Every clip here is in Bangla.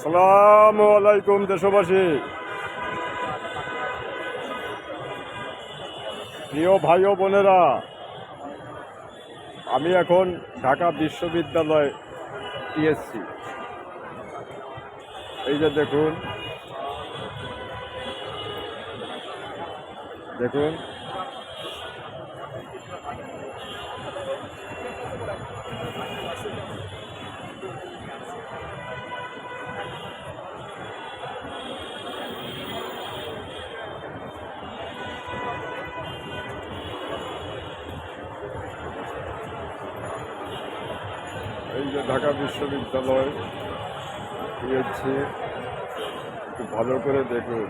আসসালামু আলাইকুম দেশবাসী। প্রিয় ভাই ও বোনেরা, আমি এখন ঢাকা বিশ্ববিদ্যালয় টিএসসি। এই যে দেখুন দেখুন। এই যে ঢাকা বিশ্ববিদ্যালয় গিয়েছি একটু ভালো করে দেখুন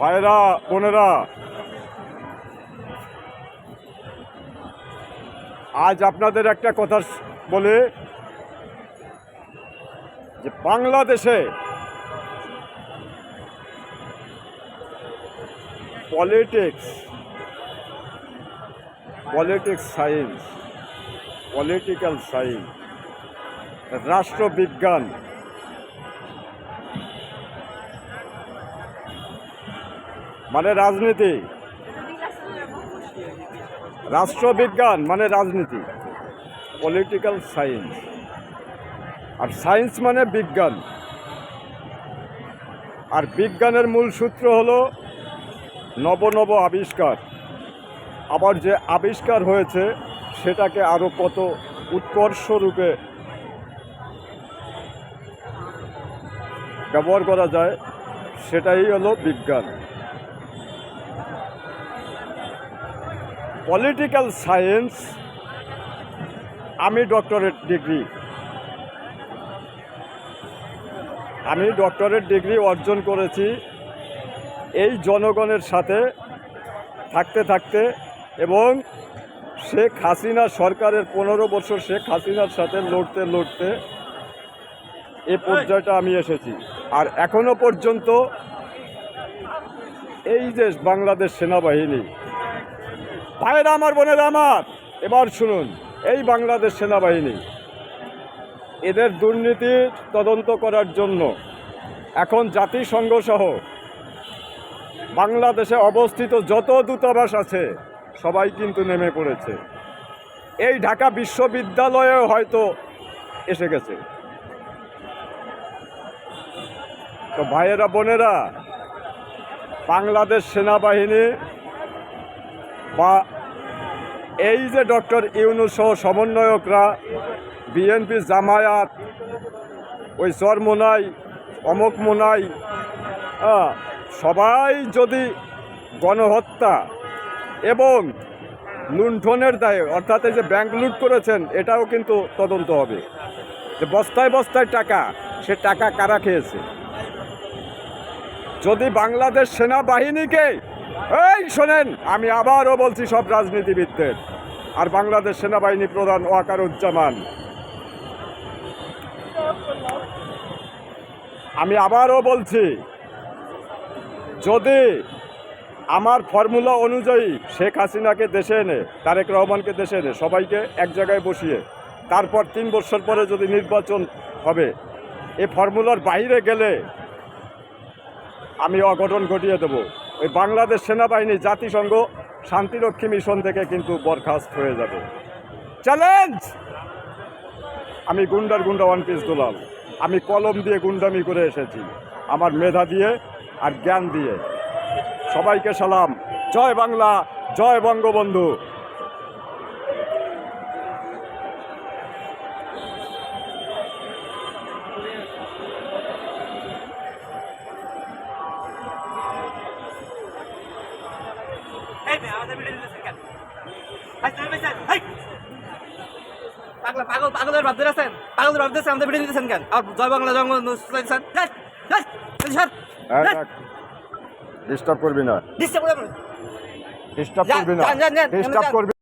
ভাইরা বোনেরা। আজ আপনাদের একটা কথা বলে, যে বাংলাদেশে politics politics science political science রাষ্ট্রবিজ্ঞান মানে রাজনীতি। রাষ্ট্রবিজ্ঞান মানে রাজনীতি। পলিটিক্যাল সায়েন্স আর সায়েন্স মানে বিজ্ঞান। আর বিজ্ঞানের মূল সূত্র হলো নব নব আবিষ্কার। আবার যে আবিষ্কার হয়েছে, সেটাকে আরও কত উৎকর্ষ রূপে ব্যবহার করা যায়, সেটাই হলো বিজ্ঞান। পলিটিক্যাল সায়েন্স আমি ডক্টরেট ডিগ্রি আমি ডক্টরেট ডিগ্রি অর্জন করেছি। এই জনগণের সাথে থাকতে থাকতে এবং শেখ হাসিনা সরকারের পনেরো বছর শেখ হাসিনার সাথে লড়তে লড়তে এ পর্যায়টা আমি এসেছি। আর এখনও পর্যন্ত এই যে বাংলাদেশ সেনাবাহিনী ভাইরা আমার, বোনেরা আমার। এবার শুনুন, এই বাংলাদেশ সেনাবাহিনী, এদের দুর্নীতি তদন্ত করার জন্য এখন জাতিসংঘ সহ বাংলাদেশে অবস্থিত যত দূতাবাস আছে, সবাই কিন্তু নেমে পড়েছে। এই ঢাকা বিশ্ববিদ্যালয়েও হয়তো এসে গেছে। তো ভাইয়েরা, বোনেরা, বাংলাদেশ সেনাবাহিনী বা এই যে ডক্টর ইউনুস সহ সমন্বয়করা, বিএনপি জামায়াত, ওই চরমোনাই, অমক মোনাই সবাই যদি গণহত্যা এবং লুণ্ঠনের দায়ে, অর্থাৎ এই যে ব্যাংক লুট করেছেন, এটাও কিন্তু তদন্ত হবে। যে বস্তায় বস্তায় টাকা, সে টাকা কারা খেয়েছে? যদি বাংলাদেশ সেনাবাহিনীকে এই, শোনেন, আমি আবারও বলছি সব রাজনীতিবিদদের। আর বাংলাদেশ সেনাবাহিনী প্রধান ওয়াকারুজ্জামান। আমি আবারও বলছি, যদি আমার ফর্মুলা অনুযায়ী শেখ হাসিনাকে দেশে এনে, তারেক রহমানকে দেশে এনে, সবাইকে এক জায়গায় বসিয়ে, তারপর তিন বছর পরে যদি নির্বাচন হবে, এ ফর্মুলার বাইরে গেলে আমি অঘটন ঘটিয়ে দেব। ওই বাংলাদেশ সেনাবাহিনী জাতিসংঘ শান্তিরক্ষী মিশন থেকে কিন্তু বরখাস্ত হয়ে যাবে। চ্যালেঞ্জ আমি গুন্ডার গুন্ডা ওয়ান পিস দুলাল। আমি কলম দিয়ে গুন্ডামি করে এসেছি। আমার মেধা দিয়ে আর জ্ঞান দিয়ে। সবাইকে সালাম। জয় বাংলা, জয় বঙ্গবন্ধু। পাগলা পাগল পাগলের ভাবতে আছেন। পাগলের ভাবতে আছেন আমাদের ভিডিও দিতেছেন কেন? আর জয় বাংলা জয় বাংলা ডিস্টার্ব করবি না। ডিস্টার্ব করে ডিস্টার্ব করবি না। যান, যান, যান, ডিস্টার্ব করবি